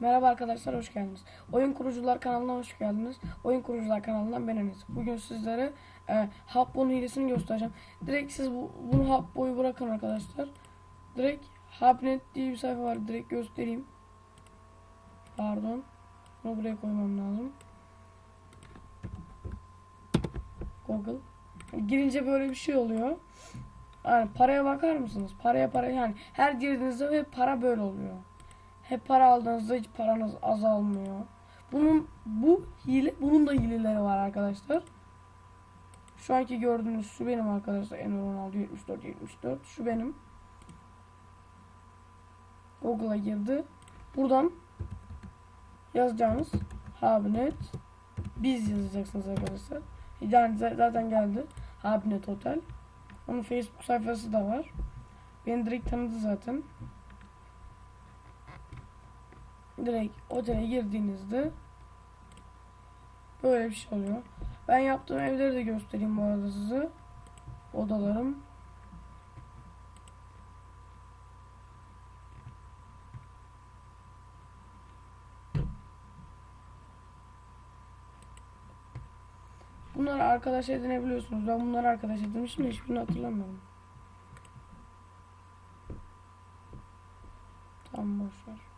Merhaba arkadaşlar hoş geldiniz. Oyun Kurucular kanalına hoş geldiniz. Oyun Kurucular kanalından ben Enes. Bugün sizlere e, Habbo'nun hilesini göstereceğim. Direkt siz bu, bunu Habbo'yu bırakın arkadaşlar. Direkt Habnet diye bir sayfa var. Direkt göstereyim. Pardon. Bunu buraya koymam lazım. Google. Girince böyle bir şey oluyor. Yani paraya bakar mısınız? Paraya para yani her girdiğinizde hep para böyle oluyor. Hep para aldığınızda hiç paranız azalmıyor. Bunun bu hile bunun da hileleri var arkadaşlar. Şu anki gördüğünüz şu benim arkadaşlar Enver Ronaldo 74 74 şu benim. Google'a girdi. Buradan yazacağınız Habinet biz yazacaksınız arkadaşlar. Yani zaten geldi. Habinet Hotel. Onun Facebook sayfası da var. Beni direkt tanıdı zaten. Direkt otele girdiğinizde böyle bir şey oluyor. Ben yaptığım evleri de göstereyim bu arada size. Odalarım. Bunları arkadaş edinebiliyorsunuz. Ben bunları arkadaş edinmişim de hiçbirini hatırlamıyorum. Tamam boşver.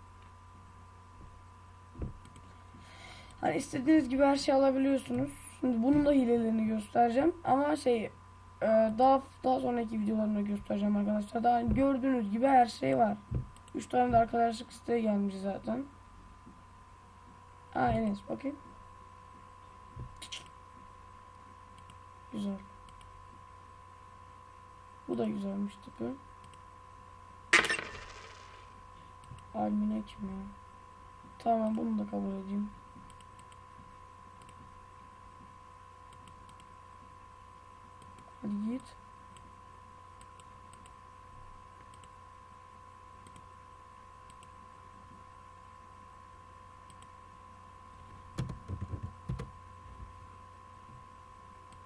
Hani istediğiniz gibi her şey alabiliyorsunuz. Şimdi bunun da hilelerini göstereceğim. Ama şey e, daha daha sonraki videolarında göstereceğim arkadaşlar. Daha gördüğünüz gibi her şey var. 3 tane de arkadaşlık isteği gelmiş zaten. Ha Enes bakayım. Güzel. Bu da güzelmiş tipi. Almine kim ya? Tamam bunu da kabul edeyim. niet